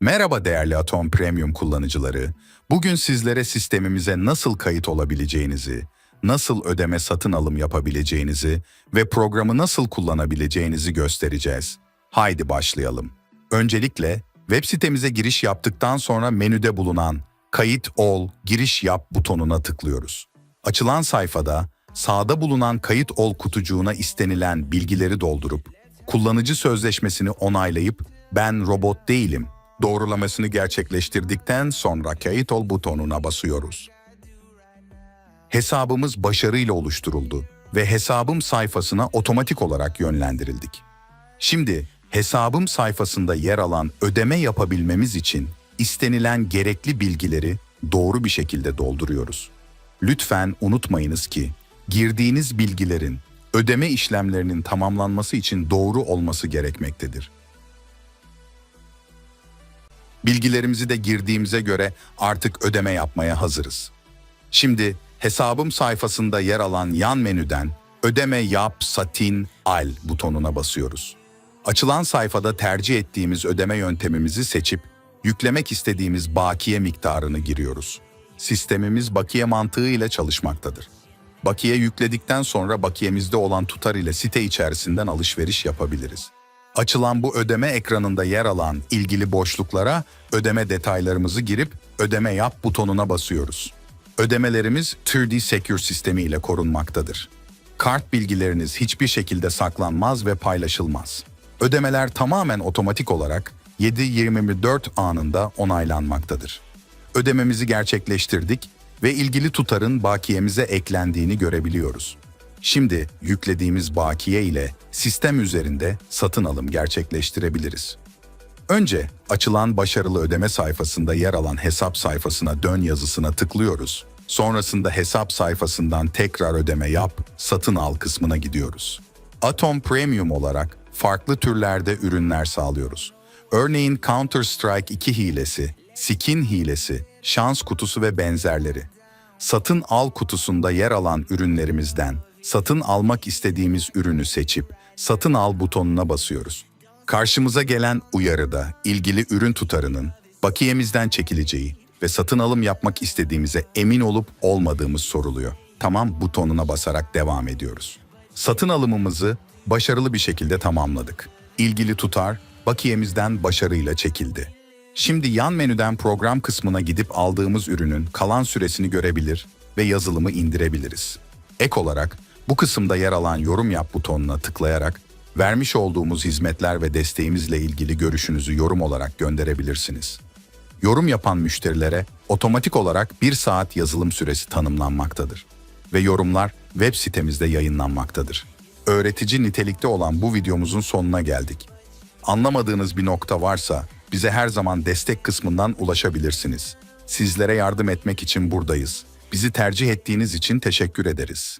Merhaba değerli Atom Premium kullanıcıları. Bugün sizlere sistemimize nasıl kayıt olabileceğinizi, nasıl ödeme satın alım yapabileceğinizi ve programı nasıl kullanabileceğinizi göstereceğiz. Haydi başlayalım. Öncelikle web sitemize giriş yaptıktan sonra menüde bulunan Kayıt ol, giriş yap butonuna tıklıyoruz. Açılan sayfada sağda bulunan Kayıt ol kutucuğuna istenilen bilgileri doldurup kullanıcı sözleşmesini onaylayıp ben robot değilim doğrulamasını gerçekleştirdikten sonra kayıt ol butonuna basıyoruz. Hesabımız başarıyla oluşturuldu ve hesabım sayfasına otomatik olarak yönlendirildik. Şimdi hesabım sayfasında yer alan ödeme yapabilmemiz için istenilen gerekli bilgileri doğru bir şekilde dolduruyoruz. Lütfen unutmayınız ki girdiğiniz bilgilerin ödeme işlemlerinin tamamlanması için doğru olması gerekmektedir. Bilgilerimizi de girdiğimize göre artık ödeme yapmaya hazırız. Şimdi hesabım sayfasında yer alan yan menüden Ödeme yap satin al butonuna basıyoruz. Açılan sayfada tercih ettiğimiz ödeme yöntemimizi seçip yüklemek istediğimiz bakiye miktarını giriyoruz. Sistemimiz bakiye mantığı ile çalışmaktadır. Bakiye yükledikten sonra bakiyemizde olan tutar ile site içerisinden alışveriş yapabiliriz. Açılan bu ödeme ekranında yer alan ilgili boşluklara ödeme detaylarımızı girip ödeme yap butonuna basıyoruz. Ödemelerimiz 3D Secure sistemi ile korunmaktadır. Kart bilgileriniz hiçbir şekilde saklanmaz ve paylaşılmaz. Ödemeler tamamen otomatik olarak 7-24 anında onaylanmaktadır. Ödememizi gerçekleştirdik ve ilgili tutarın bakiyemize eklendiğini görebiliyoruz. Şimdi yüklediğimiz bakiye ile sistem üzerinde satın alım gerçekleştirebiliriz. Önce açılan başarılı ödeme sayfasında yer alan hesap sayfasına dön yazısına tıklıyoruz. Sonrasında hesap sayfasından tekrar ödeme yap, satın al kısmına gidiyoruz. Atom Premium olarak farklı türlerde ürünler sağlıyoruz. Örneğin Counter-Strike 2 hilesi, skin hilesi, şans kutusu ve benzerleri. Satın al kutusunda yer alan ürünlerimizden satın almak istediğimiz ürünü seçip satın al butonuna basıyoruz. Karşımıza gelen uyarıda ilgili ürün tutarının bakiyemizden çekileceği ve satın alım yapmak istediğimize emin olup olmadığımız soruluyor. Tamam butonuna basarak devam ediyoruz. Satın alımımızı başarılı bir şekilde tamamladık. İlgili tutar bakiyemizden başarıyla çekildi. Şimdi yan menüden program kısmına gidip aldığımız ürünün kalan süresini görebilir ve yazılımı indirebiliriz. Ek olarak bu kısımda yer alan yorum yap butonuna tıklayarak vermiş olduğumuz hizmetler ve desteğimizle ilgili görüşünüzü yorum olarak gönderebilirsiniz. Yorum yapan müşterilere otomatik olarak bir saat yazılım süresi tanımlanmaktadır ve yorumlar web sitemizde yayınlanmaktadır. Öğretici nitelikte olan bu videomuzun sonuna geldik. Anlamadığınız bir nokta varsa bize her zaman destek kısmından ulaşabilirsiniz. Sizlere yardım etmek için buradayız. Bizi tercih ettiğiniz için teşekkür ederiz.